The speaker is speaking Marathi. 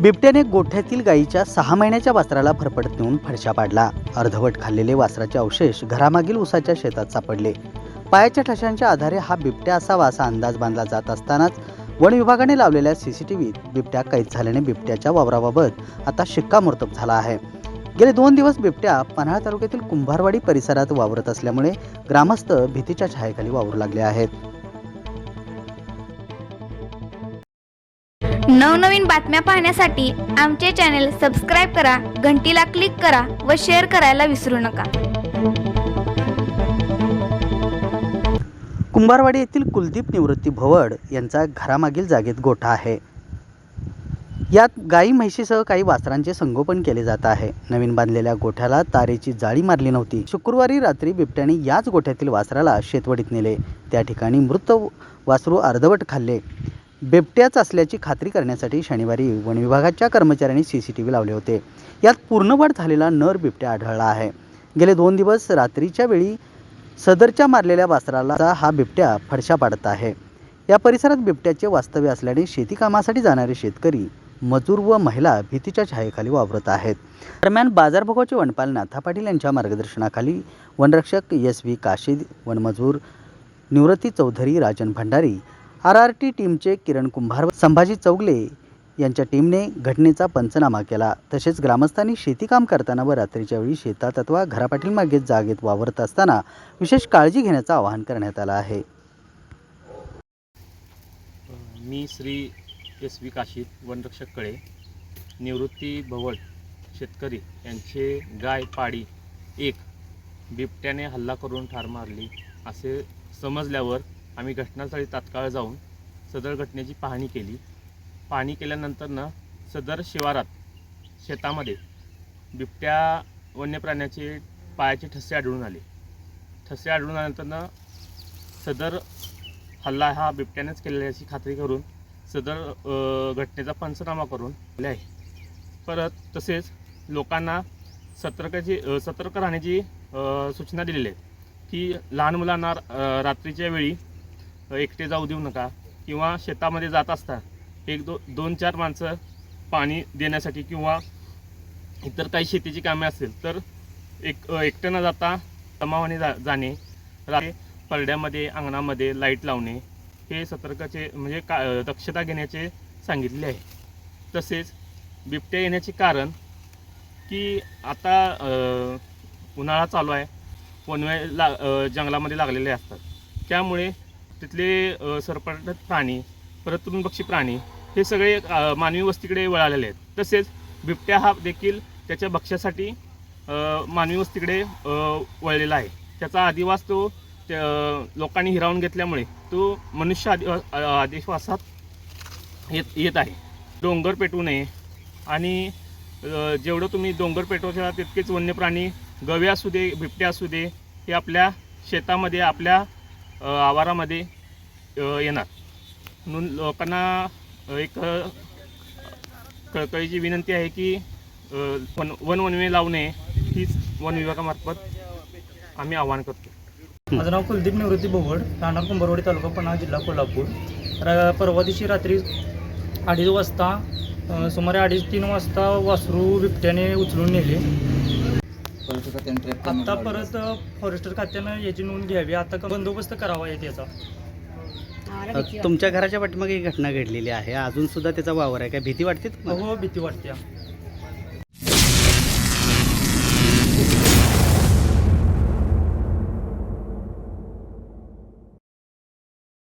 बिबट्याने गोठ्यातील गायीच्या सहा महिन्याच्या वासराला फरफडत नेऊन फडशा पाडला. अर्धवट खाल्लेले वासराचे अवशेष घरामागील उसाच्या शेतात सापडले. पायाच्या ठशांच्या आधारे हा बिबट्या असावा असा अंदाज बांधला जात असतानाच वन विभागाने लावलेल्या सीसीटीव्हीत बिबट्या कैद झाल्याने बिबट्याच्या वावराबाबत आता शिक्कामोर्तब झाला आहे. गेले दोन दिवस बिबट्या पन्हाळा तालुक्यातील कुंभारवाडी परिसरात वावरत असल्यामुळे ग्रामस्थ भीतीच्या छायेखाली वावरू लागले आहेत. नवनवीन बातम्या पाहण्यासाठी आमचे चॅनेल सबस्क्राईब करा घंटीला क्लिक करा व शेअर करायला विसरू नका. कुंभारवाडी येथील कुलदीप निवृत्ती भवड यांचा घरामागील जागेत गोठा आहे. यात गाई म्हैशीसह काही वासरांचे संगोपन केले जात आहे. नवीन बांधलेल्या गोठ्याला तारेची जाळी मारली नव्हती. शुक्रवारी रात्री बिबट्याने याच गोठ्यातील वासराला शेतवडीत नेले. त्या ठिकाणी मृत वासरू अर्धवट खाल्ले. बिबट्याच असल्याची खात्री करण्यासाठी शनिवारी वन विभागाच्या कर्मचाऱ्यांनी सी सी टी व्ही लावले होते. यात पूर्णवाढ झालेला नर बिबट्या आढळला आहे. गेले दोन दिवस रात्रीच्या वेळी सदरच्या मारलेल्या वासराला हा बिबट्या फडशा पाडत आहे. या परिसरात बिबट्याचे वास्तव्य असल्याने शेतीकामासाठी जाणारे शेतकरी मजूर व महिला भीतीच्या छायेखाली वावरत आहेत. दरम्यान बाजारभोगाचे वनपाल नाथा पाटील यांच्या मार्गदर्शनाखाली वनरक्षक S V Kashid वनमजूर Nivrutti Chaudhari Rajan Bhandari R R T टीमचे किरण कुंभार व संभाजी चौगले यांच्या टीमने घटनेचा पंचनामा केला. तसेच ग्रामस्थांनी शेतीकाम करताना व रात्रीच्या वेळी शेतात अथवा घरापाठील मागे जागेत वावरत असताना विशेष काळजी घेण्याचं आवाहन करण्यात आलं आहे. मी श्री एस व्ही काशीद वनरक्षक कळे निवृत्ती भवड शेतकरी यांचे गाय पाडी एक बिबट्याने हल्ला करून ठार मारली असे समजल्यावर आम्ही घटनास्थळी तात्काळ जाऊन सदर घटनेची पाहणी केली. पाहणी केल्यानंतर सदर शिवारात शेतामध्ये बिबट्या वन्य प्राण्याचे पायाचे ठसे आढळून आले. ठसे आढळून आल्यानंतर सदर हल्ला हा बिबट्यानेच केलेल्याची खात्री करून सदर घटनेचा पंचनामा करून आले आहे. परत तसेच लोकांना सतर्काची सतर्क राहण्याची सूचना दिलेली आहे की लहान मुलांना रात्रीच्या वेळी एकटे जाऊ देऊ नका किंवा शेतामध्ये जात असता एक दो दोन चार माणसं पाणी देण्यासाठी किंवा इतर काही शेतीची कामे असतील तर एक एकटं न जाता तमावाने जा जाणे रात्री परड्यामध्ये अंगणामध्ये लाइट लावणे हे सतर्काचे म्हणजे का दक्षता घेण्याचे सांगितले आहे. तसेच बिबट्या येण्याचे कारण की आता उन्हाळा चालू आहे वनवे ला जंगलामध्ये लागलेले असतात. त्यामुळे तिथले सरपट सरपटत प्राणी परत तृणपक्षी प्राणी हे सगळे मानवी वस्तीकडे वळालेले आहेत. तसेच बिबट्या हा देखील त्याच्या भक्ष्यासाठी मानवी वस्तीकडे वळलेला आहे. त्याचा आदिवास तो त्या लोकांनी हिरावून घेतल्यामुळे तो मनुष्य आदिवा आदिवासात येत येत आहे. डोंगर पेटू नये आणि जेवढं तुम्ही डोंगर पेटवता तितकेच वन्य प्राणी गवे असू दे बिबटे असू दे हे आपल्या शेतामध्ये आपल्या आवारामध्ये येणार. म्हणून लोकांना एक कळकळीची विनंती आहे की वन वन वनवे लावू नये हीच वन विभागामार्फत आम्ही आवाहन करतो. माझं नाव कुलदीप निवृत्ती भोवड राहणार कुंभारवाडी तालुका पन्हा जिल्हा कोल्हापूर. र परवा दिवशी रात्री अडीच वाजता सुमारे अडीच तीन वाजता वासरू बिबट्याने उचलून नेले. आत्ता परत फॉरेस्टर खात्यानं याची नोंद घ्यावी. आता का बंदोबस्त करावा आहे त्याचा. तुमच्या घराच्या पाठीमागे ही घटना घडलेली आहे. अजून सुद्धा त्याचा वावर आहे. काय भीती वाटते तुम्हाला? हो भीती वाटते.